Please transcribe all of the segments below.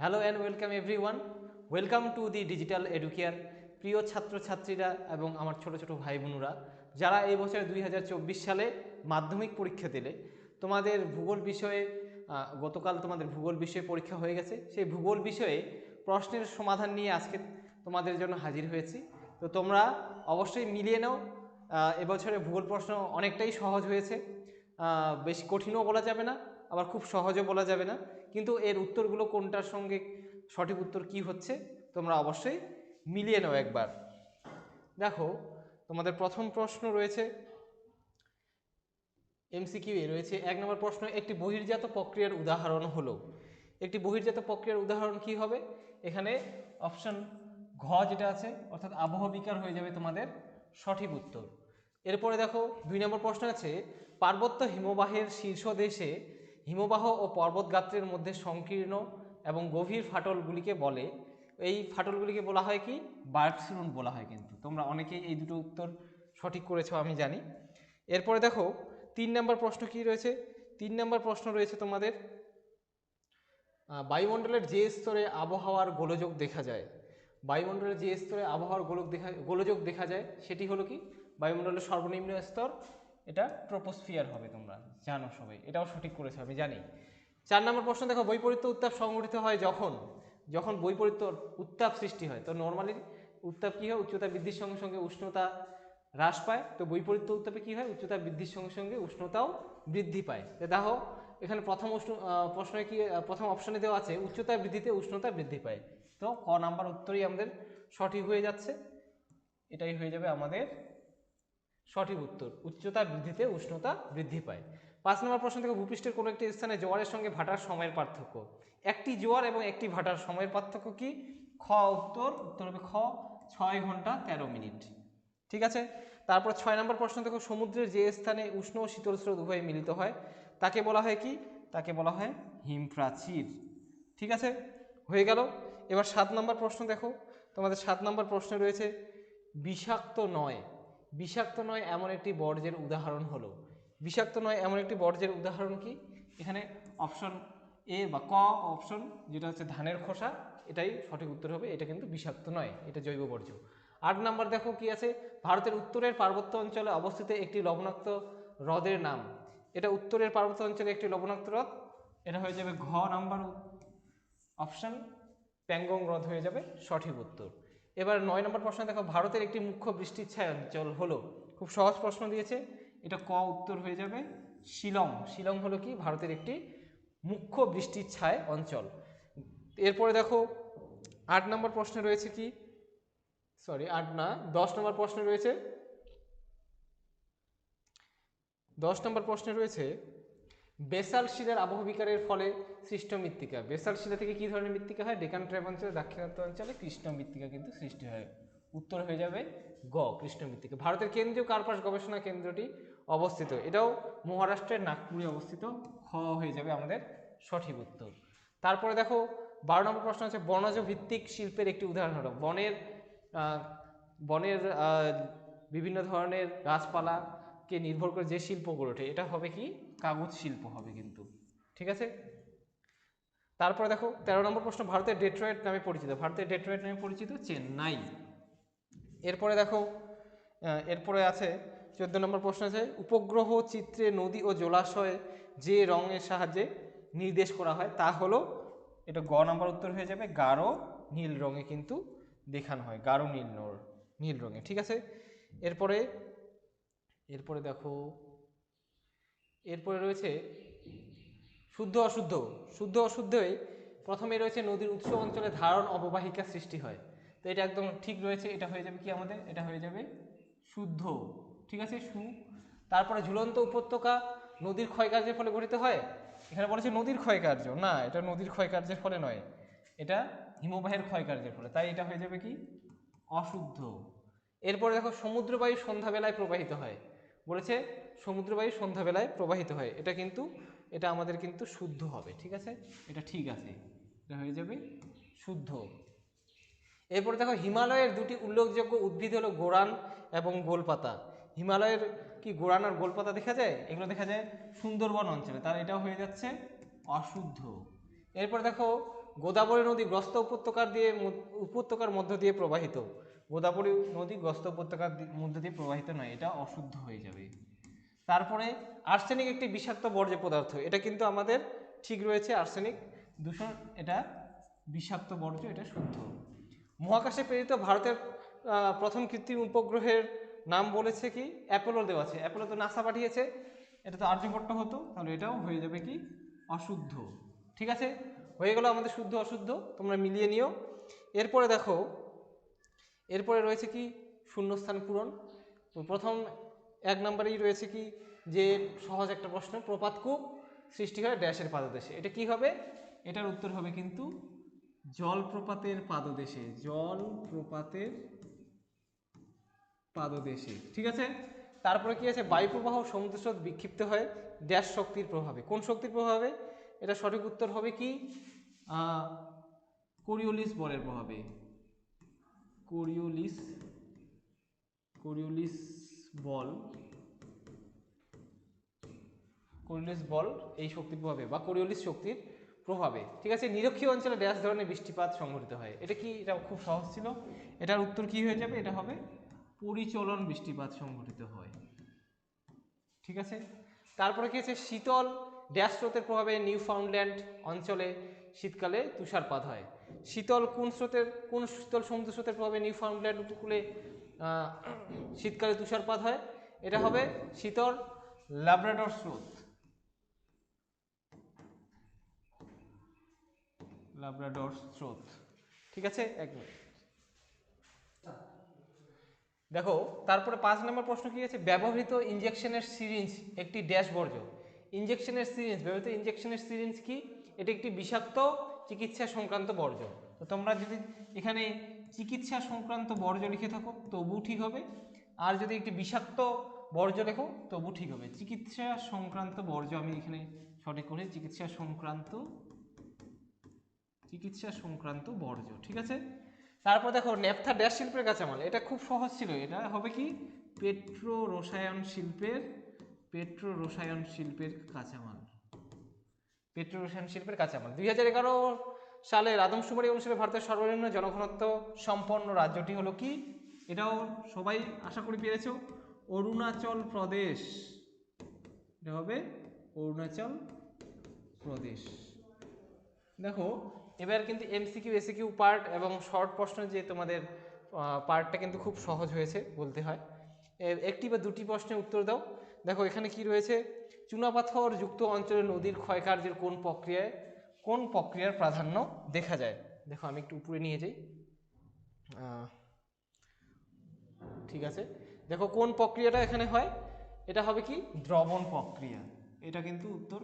Hello and welcome everyone welcome to the digital educare প্রিয় ছাত্রছাত্রীরা এবং আমার ছোট ছোট ভাই বোনরা যারা এই বছর দুই হাজার চব্বিশ সালে মাধ্যমিক পরীক্ষা দিলে, তোমাদের ভূগোল বিষয়ে গতকাল তোমাদের ভূগোল বিষয়ে পরীক্ষা হয়ে গেছে। সেই ভূগোল বিষয়ে প্রশ্নের সমাধান নিয়ে আজকে তোমাদের জন্য হাজির হয়েছি। তো তোমরা অবশ্যই মিলিয়ে নাও। এবছরে ভূগোল প্রশ্ন অনেকটাই সহজ হয়েছে। বেশি কঠিনও বলা যাবে না। আবার খুব সহজে বলা যাবে না। কিন্তু এর উত্তরগুলো কোনটার সঙ্গে সঠিক উত্তর কি হচ্ছে, তোমরা অবশ্যই মিলিয়ে নাও একবার। দেখো, তোমাদের প্রথম প্রশ্ন রয়েছে এমসিকিউ এ রয়েছে, এক নম্বর প্রশ্ন, একটি বহির্জাত প্রক্রিয়ার উদাহরণ হলো। একটি বহির্জাত প্রক্রিয়ার উদাহরণ কি হবে? এখানে অপশন ঘ যেটা আছে, অর্থাৎ আবহাওয়া বিকার হয়ে যাবে তোমাদের সঠিক উত্তর। এরপরে দেখো, দুই নম্বর প্রশ্ন আছে, পার্বত্য হিমবাহের শীর্ষ দেশে হিমবাহ ও পর্বত গাত্রের মধ্যে সংকীর্ণ এবং গভীর ফাটলগুলিকে বলে। এই ফাটলগুলিকে বলা হয় কি? বার্কসরুন বলা হয় কিন্তু। তোমরা অনেকেই এই দুটো উত্তর সঠিক করেছ, আমি জানি। এরপরে দেখো, তিন নম্বর প্রশ্ন কি রয়েছে? তিন নম্বর প্রশ্ন রয়েছে তোমাদের বায়ুমণ্ডলের যে স্তরে আবহাওয়ার গোলযোগ দেখা যায়, বায়ুমণ্ডলের যে স্তরে আবহাওয়ার গোলক দেখা, গোলযোগ দেখা যায়, সেটি হলো কি? বায়ুমণ্ডলের সর্বনিম্ন স্তর এটা ট্রোপোস্ফিয়ার হবে তোমরা, জানো সবাই, এটাও সঠিক করেছ, আমি জানি। চার নম্বর প্রশ্ন দেখো, বৈপরীত্য উত্তাপ সংঘটিত হয় যখন যখন বৈপরীত্য উত্তাপ সৃষ্টি হয়, তো নর্মালি উত্তাপ কী হয়? উচ্চতা বৃদ্ধির সঙ্গে সঙ্গে উষ্ণতা হ্রাস পায়, তো বৈপরীত্য উত্তাপে কী হয়? উচ্চতা বৃদ্ধির সঙ্গে সঙ্গে উষ্ণতাও বৃদ্ধি পায়। দেখো, এখানে প্রথম উষ্ণ প্রশ্নে কি প্রথম অপশনে দেওয়া আছে, উচ্চতা বৃদ্ধিতে উষ্ণতা বৃদ্ধি পায়। তো ক নাম্বার উত্তরই আমাদের সঠিক হয়ে যাচ্ছে, এটাই হয়ে যাবে আমাদের সঠিক উত্তর। উচ্চতা বৃদ্ধিতে উষ্ণতা বৃদ্ধি পায়। পাঁচ নম্বর প্রশ্ন থেকে ভূপৃষ্ঠের কোনো একটি স্থানে জোয়ারের সঙ্গে ভাটার সময়ের পার্থক্য? একটি জোয়ার এবং একটি ভাটার সময়ের পার্থক্য কি? খ উত্তর উত্তর হবে খ, ছয় ঘণ্টা তেরো মিনিট। ঠিক আছে? তারপর ছয় নম্বর প্রশ্ন দেখো, সমুদ্রের যে স্থানে উষ্ণ ও শীতল স্রোত উভয় মিলিত হয়, তাকে বলা হয় কি? তাকে বলা হয় হিমপ্রাচীর। ঠিক আছে? হয়ে গেল। এবার সাত নম্বর প্রশ্ন দেখো। তোমাদের সাত নম্বর প্রশ্ন রয়েছে, বিষাক্ত নয়। বিষাক্ত নয় এমন একটি বর্জ্যের উদাহরণ হলো। বিষাক্ত নয় এমন একটি বর্জ্যের উদাহরণ কি? এখানে অপশন এ বা ক অপশন যেটা হচ্ছে ধানের খোসা, এটাই সঠিক উত্তর হবে। এটা কিন্তু বিষাক্ত নয়, এটা জৈব বর্জ্য। আট নাম্বার দেখো কি আছে? ভারতের উত্তরের পার্বত্য অঞ্চলে অবস্থিত একটি লবণাক্ত হ্রদের নাম। এটা উত্তরের পার্বত্য অঞ্চলে একটি লবণাক্ত হ্রদ। এটা হয়ে যাবে ঘ নাম্বার অপশন প্যাংগং হ্রদ হয়ে যাবে সঠিক উত্তর। এবার নয় নম্বর প্রশ্ন দেখো, ভারতের একটি মুখ্য বৃষ্টির ছায় অঞ্চল হলো। খুব সহজ প্রশ্ন দিয়েছে। এটা ক উত্তর হয়ে যাবে? শিলং। শিলং হলো কি? ভারতের একটি মুখ্য বৃষ্টির ছায় অঞ্চল এরপরে দেখো, আট নম্বর প্রশ্নে রয়েছে কি? সরি, আট না, দশ নম্বর প্রশ্নে রয়েছে। দশ নম্বর প্রশ্নে রয়েছে বেসাল শিলার আবহবিকারের ফলে সৃষ্ট মৃত্তিকা। বেসাল শিলা থেকে কি ধরনের মৃত্তিকা হয়? ডেকান ট্রাইব অঞ্চলে, দাক্ষিণাত্য অঞ্চলে কৃষ্ণ মৃত্তিকা কিন্তু সৃষ্টি হয়। উত্তর হয়ে যাবে গ, কৃষ্ণ মৃত্তিকা। ভারতের কেন্দ্রীয় কার্পাস গবেষণা কেন্দ্রটি অবস্থিত। এটাও মহারাষ্ট্রের নাগপুরে অবস্থিত। খ হয়ে যাবে আমাদের সঠিক উত্তর। তারপরে দেখো, বারো নম্বর প্রশ্ন আছে বনজ ভিত্তিক শিল্পের একটি উদাহরণ হলো। বনের বনের বিভিন্ন ধরনের গাছপালাকে নির্ভর করে যে শিল্প গড়ে ওঠে, এটা হবে কি? কাগজ শিল্প হবে কিন্তু। ঠিক আছে? তারপরে দেখো, তেরো নম্বর প্রশ্ন, ভারতের ডেট্রয়েট নামে পরিচিত। ভারতের ডেট্রয়েট নামে পরিচিত চেন্নাই। এরপরে দেখো এরপরে আছে, চোদ্দ নম্বর প্রশ্ন আছে, উপগ্রহ চিত্রে নদী ও জলাশয়ে যে রঙের সাহায্যে নির্দেশ করা হয়, তা হলো, এটা গ নম্বর উত্তর হয়ে যাবে, গাঢ় নীল রঙে কিন্তু দেখানো হয়, গাঢ় নীল নীল রঙে। ঠিক আছে? এরপরে এরপরে দেখো এরপরে রয়েছে শুদ্ধ অশুদ্ধ। শুদ্ধ অশুদ্ধই প্রথমে রয়েছে নদীর উৎস অঞ্চলে ধারণ অববাহিকা সৃষ্টি হয়। তো এটা একদম ঠিক রয়েছে, এটা হয়ে যাবে কি আমাদের? এটা হয়ে যাবে শুদ্ধ। ঠিক আছে? সু তারপরে ঝুলন্ত উপত্যকা নদীর ক্ষয়কার্যের ফলে গঠিত হয়। এখানে বলেছে নদীর ক্ষয়কার্য। না, এটা নদীর ক্ষয়কার্যের ফলে নয়। এটা হিমবাহের ক্ষয়কার্যের ফলে। তাই এটা হয়ে যাবে কি? অশুদ্ধ। এরপরে দেখো সমুদ্রবায়ু সন্ধ্যাবেলায় প্রবাহিত হয়। বলেছে, সমুদ্রবায়ু সন্ধ্যাবেলায় প্রবাহিত হয়। এটা কিন্তু, এটা আমাদের কিন্তু শুদ্ধ হবে, ঠিক আছে? এটা ঠিক আছে। এটা হয়ে যাবে শুদ্ধ। এরপরে দেখো, হিমালয়ের দুটি উল্লেখযোগ্য উদ্ভিদ হলো গোরান এবং গোলপাতা। হিমালয়ের কি গোরান আর গোলপাতা দেখা যায়? এগুলো দেখা যায় সুন্দরবন অঞ্চলে তার এটাও হয়ে যাচ্ছে অশুদ্ধ। এরপর দেখো, গোদাবরী নদী গ্রস্ত উপত্যকার দিয়ে উপত্যকার মধ্য দিয়ে প্রবাহিত। গোদাবরী নদী গ্রস্ত উপত্যকার মধ্য দিয়ে প্রবাহিত নয়, এটা অশুদ্ধ হয়ে যাবে। তারপরে আর্সেনিক একটি বিষাক্ত বর্জ্য পদার্থ, এটা কিন্তু আমাদের ঠিক রয়েছে আর্সেনিক দূষণ, এটা বিষাক্ত বর্জ্য, এটা শুদ্ধ। মহাকাশে প্রেরিত ভারতের প্রথম কৃত্রিম উপগ্রহের নাম বলেছে কি? অ্যাপোলো দেওয়া আছে। অ্যাপোলো তো নাসা পাঠিয়েছে, এটা তো আর্যভট্ট হতো, তাহলে এটাও হয়ে যাবে কি? অশুদ্ধ। ঠিক আছে? হয়ে গেল আমাদের শুদ্ধ অশুদ্ধ, তোমরা মিলিয়ে নিও। এরপরে দেখো এরপরে রয়েছে কি? শূন্যস্থান পূরণ। প্রথম এক নম্বরেই রয়েছে কি? যে সহজ একটা প্রশ্ন প্রপাতকূপ সৃষ্টি হয় ড্যাশের পাদদেশে। এটা কি হবে? এটার উত্তর হবে কিন্তু জলপ্রপাতের পাদদেশে জলপ্রপাতের পাদদেশে। ঠিক আছে? তারপরে কি আছে? বায়ুপ্রবাহ সমুদ্রস্রোত বিক্ষিপ্ত হয় ড্যাশ শক্তির প্রভাবে। কোন শক্তির প্রভাবে? এটা সঠিক উত্তর হবে কি? কোরিওলিস বলের প্রভাবে। কোরিওলিস কোরিওলিস বল কোরিওলিস বল এই শক্তির প্রভাবে বা কোরিওলিস শক্তির প্রভাবে। ঠিক আছে, নিরক্ষীয় অঞ্চলে ড্যাশ ধরনের বৃষ্টিপাত সংঘটিত হয়। এটা কি, এটা খুব সহজ ছিল। এটার উত্তর কি হয়ে যাবে? এটা হবে পরিচলন বৃষ্টিপাত সংঘটিত হয়। ঠিক আছে? তারপরে কি আছে? শীতল ড্যাশ স্রোতের প্রভাবে নিউ ফাউন্ডল্যান্ড অঞ্চলে শীতকালে তুষারপাত হয়। শীতল কোন স্রোতের, কোন শীতল সমুদ্র স্রোতের প্রভাবে নিউ ফাউন্ডল্যান্ড উপকূলে শীতকালে তুষারপাত হয়? এটা হবে শীতল ল্যাব্রাডর স্রোত। লাব্রাডর স্রোত। ঠিক আছে? এক মিনিট। দেখো, তারপরে পাঁচ নম্বর প্রশ্ন কি আছে? ব্যবহৃত ইনজেকশনের সিরিঞ্জ একটি ড্যাশ বর্জ্য ইঞ্জেকশনের সিরিঞ্জ ব্যবহৃত ইঞ্জেকশনের সিরিঞ্জ কি? এটি একটি বিষাক্ত চিকিৎসা সংক্রান্ত বর্জ্য তো তোমরা যদি এখানে চিকিৎসা সংক্রান্ত বর্জ্য লিখে থাকো, তবু ঠিক হবে। আর যদি একটি বিষাক্ত বর্জ্য লেখো, তবু ঠিক হবে। চিকিৎসা সংক্রান্ত বর্জ্য আমি এখানে সঠিক করে চিকিৎসা সংক্রান্ত চিকিৎসা সংক্রান্ত বর্জ্য, ঠিক আছে? তারপর দেখো নেপথা ড্যাশ শিল্পের কাঁচামাল। এটা খুব সহজ ছিল। এটা হবে কি? পেট্রো রসায়ন শিল্পের পেট্রো রসায়ন শিল্পের কাঁচামাল। পেট্রো শিল্পের কাঁচামাল। দুই হাজার এগারো সালের আদমশুমারি অনুসারে ভারতের সর্বনিম্ন জনঘনত্ব সম্পন্ন রাজ্যটি হলো কি? এটাও সবাই আশা করি পেরেছ। অরুণাচল প্রদেশ। এটা হবে অরুণাচল প্রদেশ। দেখো, এবার কিন্তু এমসিকিউ এসিকিউ পার্ট এবং শর্ট প্রশ্ন যে তোমাদের পার্টটা কিন্তু খুব সহজ হয়েছে বলতে হয়। একটি বা দুটি প্রশ্নের উত্তর দাও। দেখো, এখানে কি রয়েছে? চুনাপাথর যুক্ত অঞ্চলে নদীর ক্ষয়কার্যের কোন প্রক্রিয়ায় কোন প্রক্রিয়ার প্রাধান্য দেখা যায়? দেখো আমি একটু উপরে নিয়ে যাই। ঠিক আছে। দেখো কোন প্রক্রিয়াটা এখানে হয়? এটা হবে কি? দ্রবণ প্রক্রিয়া। এটা কিন্তু উত্তর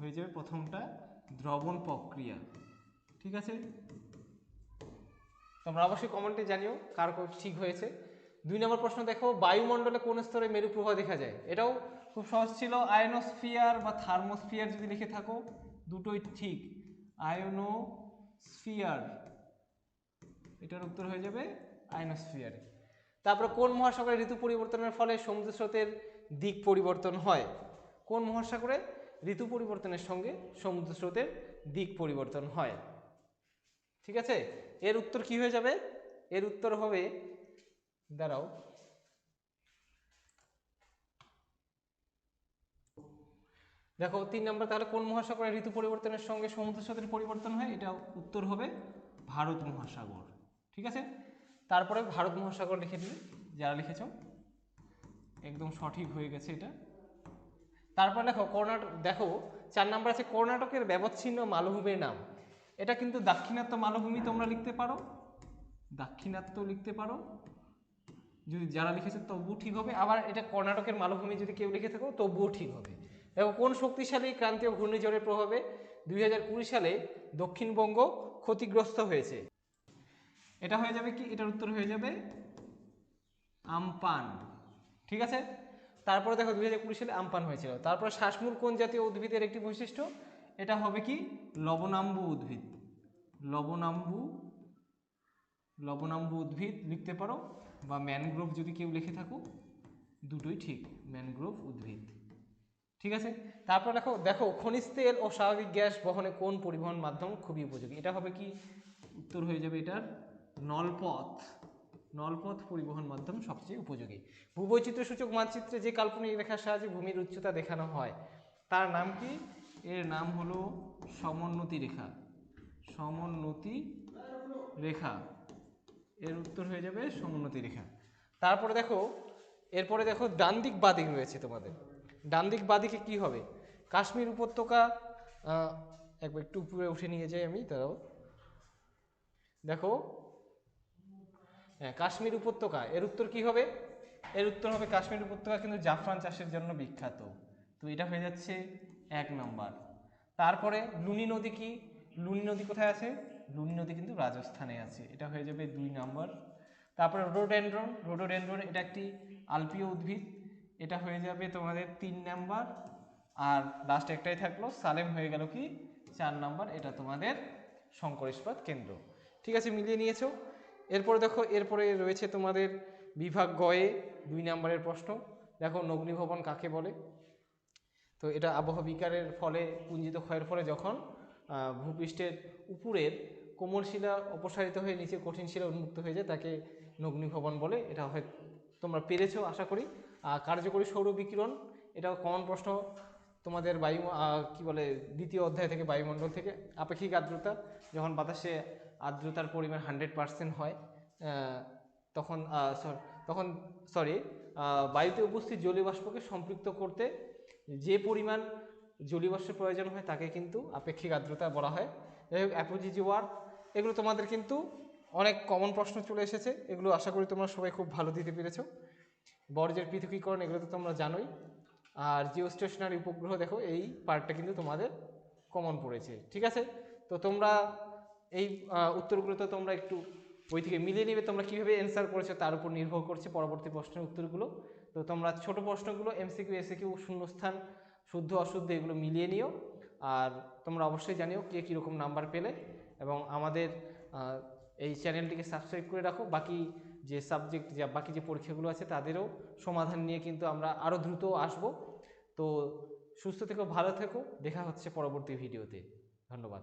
হয়ে যাবে প্রথমটা দ্রবণ প্রক্রিয়া। ঠিক আছে? তোমরা অবশ্যই কমেন্টে জানিও কার ঠিক হয়েছে। দুই নম্বর প্রশ্ন দেখো বায়ুমণ্ডলে কোন স্তরে মেরু প্রবাহ দেখা যায়? এটাও খুব সহজ ছিল। আয়নোস্ফিয়ার বা থার্মোস্ফিয়ার যদি লিখে থাকো, দুটোই ঠিক। আয়নোস্ফিয়ার, এটার উত্তর হয়ে যাবে আয়নোস্ফিয়ার। তারপর কোন মহাসাগরে ঋতু পরিবর্তনের ফলে সমুদ্র স্রোতের দিক পরিবর্তন হয়? কোন মহাসাগরে ঋতু পরিবর্তনের সঙ্গে সমুদ্র স্রোতের দিক পরিবর্তন হয়? ঠিক আছে? এর উত্তর কি হয়ে যাবে? এর উত্তর হবে, দাঁড়াও। দেখো, তিন নম্বর, তাহলে কোন মহাসাগরে ঋতু পরিবর্তনের সঙ্গে সমুদ্র স্রোতের পরিবর্তন হয়? এটা উত্তর হবে ভারত মহাসাগর। ঠিক আছে? তারপরে ভারত মহাসাগর লিখে দিবে যারা লিখেছ, একদম সঠিক হয়ে গেছে এটা। তারপর দেখো, কর্ণাটক, দেখো, চার নাম্বার আছে, কর্ণাটকের ব্যবচ্ছিন্ন মালভূমির নাম। এটা কিন্তু দাক্ষিণাত্য মালভূমি তোমরা লিখতে পারো। দাক্ষিণাত্য লিখতে পারো। যদি যারা লিখেছে, তবুও ঠিক হবে। আবার এটা কর্ণাটকের মালভূমি যদি কেউ লিখে থাকো, তবুও ঠিক হবে। দেখো, কোন শক্তিশালী ক্রান্তীয় ঘূর্ণিঝড়ের প্রভাবে দুই হাজার কুড়ি সালে দক্ষিণবঙ্গ ক্ষতিগ্রস্ত হয়েছে? এটা হয়ে যাবে কি? এটার উত্তর হয়ে যাবে আমপান। ঠিক আছে? তারপরে দেখো, দুই হাজার কুড়ি সালে আমপান হয়েছিল। তারপরে শ্বাসমূল কোন জাতীয় উদ্ভিদের একটি বৈশিষ্ট্য? এটা হবে কি? লবণাম্বু উদ্ভিদ। লবণাম্বু লবণাম্বু উদ্ভিদ লিখতে পারো, বা ম্যানগ্রোভ যদি কেউ লিখে থাকো দুটোই ঠিক, ম্যানগ্রোভ উদ্ভিদ। ঠিক আছে? তারপর দেখো দেখো, খনিজ তেল ও স্বাভাবিক গ্যাস বহনে কোন পরিবহন মাধ্যম খুবই উপযোগী? এটা হবে কি? উত্তর হয়ে যাবে এটার নলপথ। নলপথ পরিবহন মাধ্যম সবচেয়ে উপযোগী। ভূবৈচিত্র্য সূচক মানচিত্রে যে কাল্পনিক রেখার সাহায্যে ভূমির উচ্চতা দেখানো হয়, তার নাম কি? এর নাম হলো সমোন্নতি রেখা। সমোন্নতি রেখা। এর উত্তর হয়ে যাবে সমোন্নতি রেখা। তারপরে দেখো, এরপরে দেখো ডান দিক বাদিক রয়েছে তোমাদের। ডান দিক বাদিকে কি হবে? কাশ্মীর উপত্যকা একবার একটু উপরে উঠে নিয়ে যাই আমি তারাও দেখো হ্যাঁ কাশ্মীর উপত্যকা, এর উত্তর কি হবে? এর উত্তর হবে কাশ্মীর উপত্যকা কিন্তু জাফরান চাষের জন্য বিখ্যাত। তো এটা হয়ে যাচ্ছে এক নম্বর। তারপরে লুনি নদী কি? লুনি নদী কোথায় আছে? লুনি নদী কিন্তু রাজস্থানে আছে, এটা হয়ে যাবে দুই নম্বর। তারপরে রোডোডেন্ড্রন রোডোডেন্ড্রন এটা একটি আলপীয় উদ্ভিদ। এটা হয়ে যাবে তোমাদের তিন নাম্বার। আর লাস্ট একটাই থাকল, সালেম হয়ে গেল কি? চার নাম্বার, এটা তোমাদের শঙ্কর ইস্পাত কেন্দ্র। ঠিক আছে, মিলিয়ে নিয়েছো। এরপরে দেখো, এরপরে রয়েছে তোমাদের বিভাগ গয়ে দুই নাম্বারের প্রশ্ন। দেখো, নগ্নিভবন কাকে বলে? তো এটা আবহাওয়া বিকারের ফলে, পুঞ্জিত ক্ষয়ের ফলে যখন ভূপৃষ্ঠের উপরের কোমল শিলা অপসারিত হয়ে নিচে কঠিন শিলা উন্মুক্ত হয়ে যায়, তাকে নগ্নিভবন বলে। এটা হয় তোমরা পেরেছ, আশা করি। কার্যকরী সৌর বিকিরণ, এটাও কমন প্রশ্ন। তোমাদের বায়ু কি বলে, দ্বিতীয় অধ্যায় থেকে বায়ুমণ্ডল থেকে আপেক্ষিক আর্দ্রতা, যখন বাতাসে আর্দ্রতার পরিমাণ হান্ড্রেড পার্সেন্ট হয় তখন সর- তখন সরি বায়ুতে উপস্থিত জলীয় বাষ্পকে সম্পৃক্ত করতে যে পরিমাণ জলীয় বাষ্পের প্রয়োজন হয়, তাকে কিন্তু আপেক্ষিক আর্দ্রতা বলা হয়। যাই হোক অ্যাপোজিজি ওয়ার্ড এগুলো তোমাদের কিন্তু অনেক কমন প্রশ্ন চলে এসেছে, এগুলো আশা করি তোমরা সবাই খুব ভালো দিতে পেরেছ। বর্জ্যের পৃথকীকরণ এগুলো তো তোমরা জানোই। আর জিও স্টেশনারি উপগ্রহ দেখো, এই পার্টটা কিন্তু তোমাদের কমন পড়েছে, ঠিক আছে? তো তোমরা এই উত্তরগুলো তো তোমরা একটু বই থেকে মিলিয়ে নেবে, তোমরা কীভাবে অ্যান্সার করেছ তার উপর নির্ভর করছে পরবর্তী প্রশ্নের উত্তরগুলো। তো তোমরা ছোট প্রশ্নগুলো এমসিকিউ এসিকিউ শূন্যস্থান, শুদ্ধ, অশুদ্ধ এগুলো মিলিয়ে নিও। আর তোমরা অবশ্যই জানিও কে কীরকম নাম্বার পেলে এবং আমাদের এই চ্যানেলটিকে সাবস্ক্রাইব করে রাখো। বাকি যে সাবজেক্ট যা বাকি যে পরীক্ষাগুলো আছে, তাদেরও সমাধান নিয়ে কিন্তু আমরা আরও দ্রুত আসব। তো সুস্থ থেকো, ভালো থেকো। দেখা হচ্ছে পরবর্তী ভিডিওতে ধন্যবাদ।